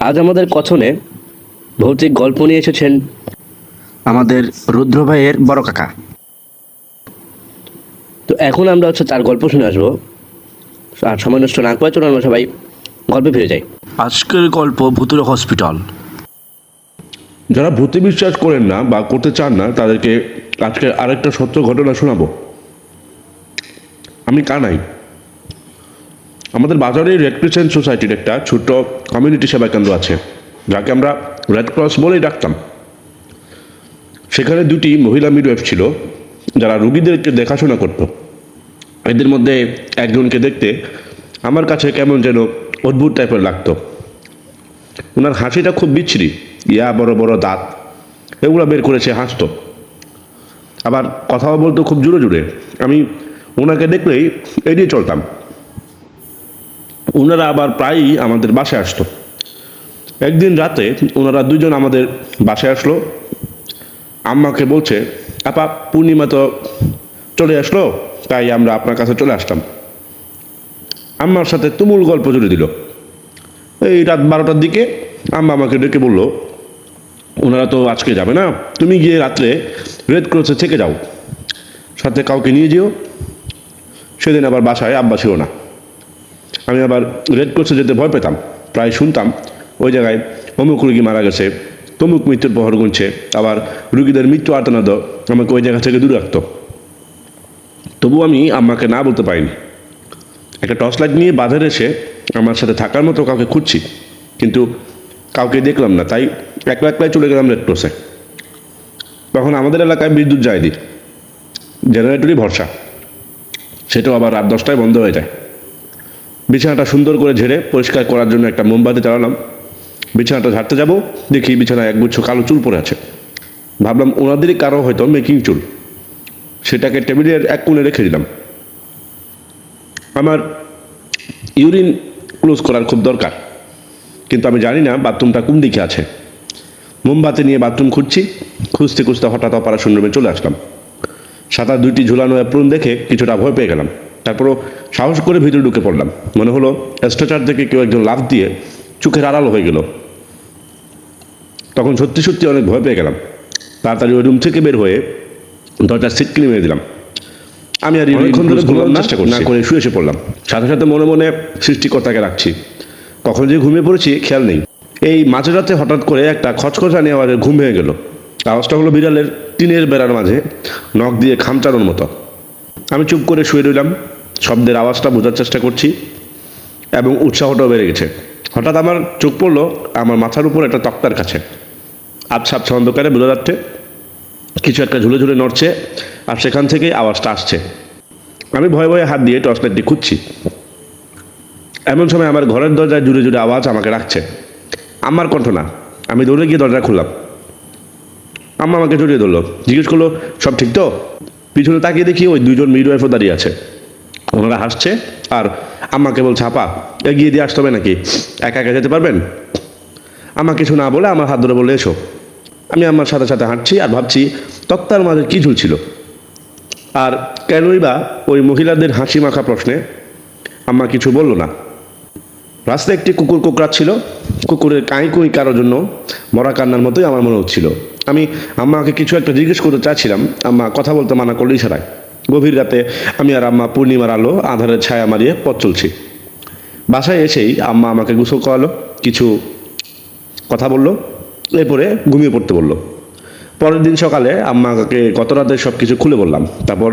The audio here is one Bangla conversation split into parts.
আজ আমাদের কথনে ভৌতিক গল্প নিয়ে এসেছেন আমাদের রুদ্র ভাইয়ের বড় কাকা। তো এখন আমরা হচ্ছে তার গল্প শুনে আসব। আর সময় নষ্ট না করে চলুন আমরা সবাই গল্পে ফিরে যাই। আজকের গল্প ভুতুরে হসপিটাল। যারা ভূতে বিশ্বাস করেন না বা করতে চান না তাদেরকে আজকে আরেকটা সত্য ঘটনা শোনাবো। আমি কানাই। আমাদের বাজারে রেড ক্রিসেন্ট সোসাইটির একটা ছোট্ট কমিউনিটি সেবা কেন্দ্র আছে, যাকে আমরা রেড ক্রস বলেই ডাকতাম। সেখানে দুটি মহিলা মিডওয়াইফ ছিল, যারা রুগীদেরকে দেখাশোনা করতো। এদের মধ্যে একজনকে দেখতে আমার কাছে কেমন যেন অদ্ভুত টাইপের লাগতো। ওনার হাসিটা খুব বিচ্ছিরি, ইয়া বড় বড় দাঁত, এগুলো বের করেছে হাসতো। আবার কথাও বলতো খুব জোরে জোরে, আমি ওনাকে দেখলেই এড়িয়ে চলতাম। ওনারা আবার প্রায়ই আমাদের বাসায় আসতো। একদিন রাতে ওনারা দুজন আমাদের বাসায় আসলো। আম্মাকে বলছে, আপা, পূর্ণিমা তো চলে আসলো, তাই আমরা আপনার কাছে চলে আসতাম। আম্মার সাথে তুমুল গল্প জুড়ে দিল। এই রাত বারোটার দিকে আম্মা আমাকে ডেকে বলল ওনারা তো আজকে যাবে না, তুমি গিয়ে রাত্রে রেড ক্রসে থেকে যাও। সাথে কাউকে নিয়ে যেও। সেদিন আবার বাসায় আব্বা ছিল না। আমি আবার রেড ক্রসে যেতে ভয় পেতাম, প্রায় শুনতাম, ওই জায়গায় অমুক রুগী মারা গেছে, তমুক মৃত্যুর প্রহর গুনছে, আবার রুগীদের মৃত্যু আর্তনাদ আমাকে ওই জায়গা থেকে দূরে রাখত। তবু আমি আম্মাকে না বলতে পারিনি। একটা টর্চ লাইট নিয়ে বাজারে এসে আমার সাথে থাকার মতো কাউকে খুঁজছি, কিন্তু কাউকে দেখলাম না, তাই একলা একলাই চলে গেলাম রেড ক্রসে। তখন আমাদের এলাকায় বিদ্যুৎ যায়নি, জেনারেটরই ভরসা, সেটাও আবার রাত দশটায় বন্ধ হয়ে যায়। বিছানাটা সুন্দর করে ঝেড়ে পরিষ্কার করার জন্য একটা মোমবাতি চালালাম। বিছানাটা ঝাড়তে যাব, দেখি বিছানায় একগুচ্ছ কালো চুল পড়ে আছে। ভাবলাম ওনাদেরই কারও হয়তো মেকিং চুল। সেটাকে টেবিলের এক কোণে রেখে দিলাম। আমার ইউরিন ক্লোজ করার খুব দরকার, কিন্তু আমি জানি না বাথরুমটা কোন দিকে আছে। মোমবাতি নিয়ে বাথরুম খুঁজছি, খুঁজতে খুঁজতে হঠাৎ অপারেশন রুমে চলে আসলাম। সাদা দুইটি ঝুলানো অ্যাপ্রন দেখে কিছুটা ভয় পেয়ে গেলাম। তারপরও সাহস করে ভিতরে ঢুকে পড়লাম। মনে হলো স্ট্রেচার থেকে কেউ একজন লাফ দিয়ে চোখের আড়ালো হয়ে গেল। তখন সত্যি সত্যি অনেক ভয় পেয়ে গেলাম। তাড়াতাড়ি ওই রুম থেকে বের হয়ে দরজার সিটকিনি মেরে দিলাম। আমি আর অনেকক্ষণ ধরে ঘুমানোর চেষ্টা করছি না করে? শুয়ে এসে পড়লাম। সাথে সাথে মনে মনে সৃষ্টিকর্তাকে রাখছি। কখন যে ঘুমিয়ে পড়েছি খেয়াল নেই। এই মাঝরাতে হঠাৎ করে একটা খচখচানি আমার ঘুম ভেঙে গেল। আওয়াজটা হলো বিড়ালের টিনের বেড়ার মাঝে নখ দিয়ে খামচানোর মতো। আমি চুপ করে শুয়ে রইলাম। শব্দের আওয়াজটা বোঝার চেষ্টা করছি এবং উৎসাহটাও বেড়ে গেছে। হঠাৎ আমার চোখ পড়ল আমার মাথার উপর একটা তক্তার কাছে। আবছা অন্ধকারে বোঝা যাচ্ছে কিছু একটা ঝুলে ঝুলে নড়ছে আর সেখান থেকেই আওয়াজটা আসছে। আমি ভয়ে ভয়ে হাত দিয়ে টর্চ লাইটটি খুঁজছি। এমন সময় আমার ঘরের দরজায় জুড়ে জুড়ে আওয়াজ আমাকে রাখছে। আমার কণ্ঠ না, আমি দৌড়ে গিয়ে দরজা খুললাম। আম্মা আমাকে জড়িয়ে ধরলো। জিজ্ঞেস করল, সব ঠিক তো? পিছনে তাকিয়ে দেখি ওই দুজন মিডওয়াইফও দাঁড়িয়ে আছে। ওনারা হাসছে, আর আম্মাকে বলছে, আপা, এগিয়ে দিয়ে আসতে হবে নাকি? একা একা যেতে পারবেন? আমা কিছু না বলে আমার হাত ধরে বলে এসো। আমি আমার সাথে সাথে হাঁটছি আর ভাবছি, তক্তার মাঝে কী ঝুলছিল? আর কেনই বা ওই মহিলাদের হাসি মাখা প্রশ্নে আম্মা কিছু বলল না। রাস্তায় একটি কুকুর কোকড়াচ্ছিল। কুকুরের কাঁই কুঁই কারোর জন্য মরা কান্নার মতোই আমার মনে হচ্ছিল। আমি আম্মাকে কিছু একটা জিজ্ঞেস করতে চাচ্ছিলাম। আম্মা কথা বলতে মানা করল ইশারায় গভীর রাতে আমি আর আম্মা পূর্ণিমার আলো, আধারের ছায়া মারিয়ে পথ চলছি। বাসায় এসেই আম্মা আমাকে গোসল করালো, কিছু কথা বলল, এরপরে ঘুমিয়ে পড়তে বলল। পরের দিন সকালে আম্মাকে গত রাতে সব কিছু খুলে বললাম। তারপর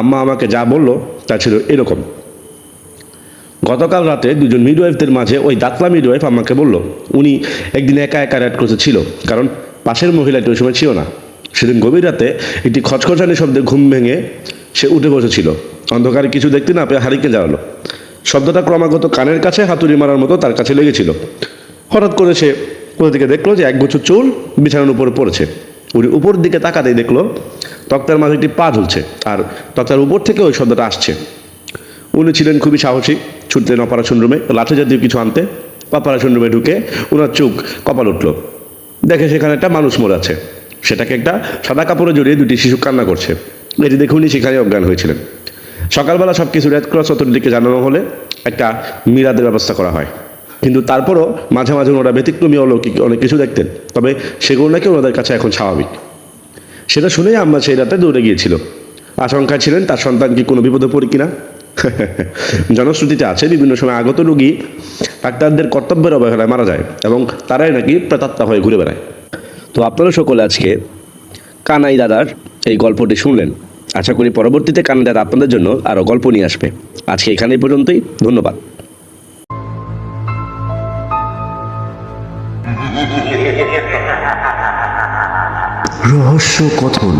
আম্মা আমাকে যা বলল, তা ছিল এরকম। গতকাল রাতে দুজন মিডওয়াইফদের মাঝে ওই দাতলা মিডওয়াইফ আমাকে বলল, উনি একদিন একা একা র্যাড ক্রসে ছিল, কারণ পাশের মহিলাটি ওই সময় ছিল না। সেদিন গভীর রাতে একটি খচখচানি শব্দে ঘুম ভেঙে সে উঠে বসেছিল। অন্ধকারে কিছু দেখতে না পেয়ে হারিকে জ্বালালো শব্দটা ক্রমাগত কানের কাছে হাতুড়ি মারার মতো তার কাছে লেগেছিল। হঠাৎ করে সে কোথা থেকে দেখল যে এক বছর চুল বিছানার উপরে পড়েছে। উনি উপর দিকে তাকাতেই দেখল তক্তার মাঝে একটি পা ঝুলছে আর তক্তার উপর থেকে ওই শব্দটা আসছে। উনি ছিলেন খুবই সাহসী ছুটলেন অপারেশন রুমে, লাঠি জাতীয় কিছু আনতে। অপারেশন রুমে ঢুকে ওনার চোখ কপাল উঠল। দেখে সেখানে একটা মানুষ মরে আছে সেটাকে একটা সাদা কাপড়ে জড়িয়ে দুটি শিশু কান্না করছে। এটি দেখে উনি সেখানে অজ্ঞান হয়েছিলেন। সকালবেলা সব কিছু রেড ক্রস অথরিটিকে জানানো হলে একটা মিরাদের ব্যবস্থা করা হয়। কিন্তু তারপরও মাঝে মাঝে ওনারা ব্যতিক্রমী অলৌকিক অনেক কিছু দেখতেন। তবে সেগুলো নাকি ওনাদের কাছে এখন স্বাভাবিক। সেটা শুনেই আমরা সেই রাতে দৌড়ে গিয়েছিল আশঙ্কায় ছিলেন তার সন্তান কি কোনো বিপদে পড়ে কিনা? জনশ্রুতিতে আছে, বিভিন্ন সময় আগত রোগী ডাক্তারদের কর্তব্যের অবহেলায় মারা যায় এবং তারাই নাকি প্রেতাত্মা হয়ে ঘুরে বেড়ায়। তো আপনারা সকলে আজকে কানাই দাদার এই গল্পটি শুনলেন। আশা করি পরবর্তীতে কানাই দাদা আপনাদের জন্য আরও গল্প নিয়ে আসবে। আজকে এখানে পর্যন্তই, ধন্যবাদ। রহস্য কথন।